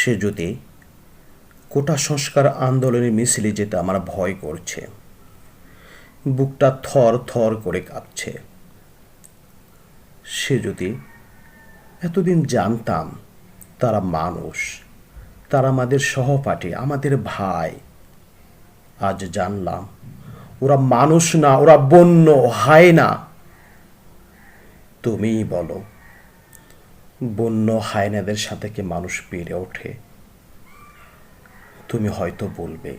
সে যদি কোটা সংস্কার আন্দোলনের মিছিলে যেতে আমার ভয় করছে। বুকটা থর থর করে কাঁপছে। সে যদি এতদিন জানতাম তারা মানুষ, তারা আমাদের সহপাঠী, আমাদের ভাই, আজ জানলাম ওরা মানুষ না, ওরা বন্য, হায় না। তুমিই বলো বন্য হায়নাদের সাথে কি মানুষ পেরে ওঠে? তুমি হয়তো বলবে,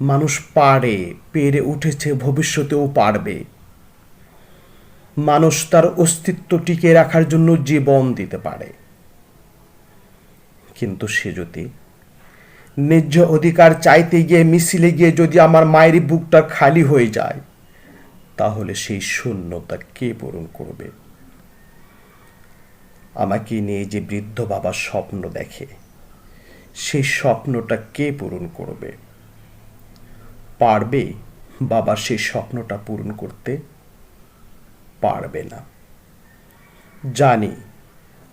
মানুষ পারে, পেরে উঠেছে, ভবিষ্যতেও পারবে। মানুষ তার অস্তিত্ব টিকে রাখার জন্য জীবন দিতে পারে। কিন্তু সে যদি ন্যায্য অধিকার চাইতে গিয়ে মিছিলে গিয়ে যদি আমার মায়ের বুকটা খালি হয়ে যায়, তাহলে সেই শূন্যতা কে পূরণ করবে? আমাকে নিয়ে যে বৃদ্ধ বাবা স্বপ্ন দেখে সেই স্বপ্নটা কে পূরণ করবে? পারবে বাবা সেই স্বপ্নটা পূরণ করতে? পারবে না। জানি,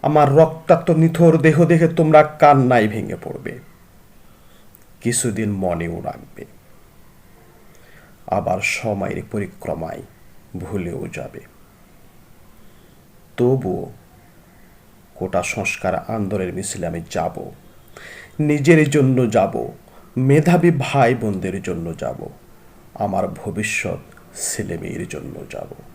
আমার রক্তাক্ত নিথর দেহ দেখে তোমরা কান্নায় ভেঙে পড়বে। কিছুদিন মনেও রাখবে। আবার সময়ের পরিক্রমায় ভুলেও যাবে। তবুও কোটা সংস্কার আন্দোলনের মিছিলে আমি যাব। নিজের জন্য যাব। মেধাবী ভাই বোনদের জন্য যাব। আমার ভবিষ্যৎ ছেলেমেয়ের জন্য যাব।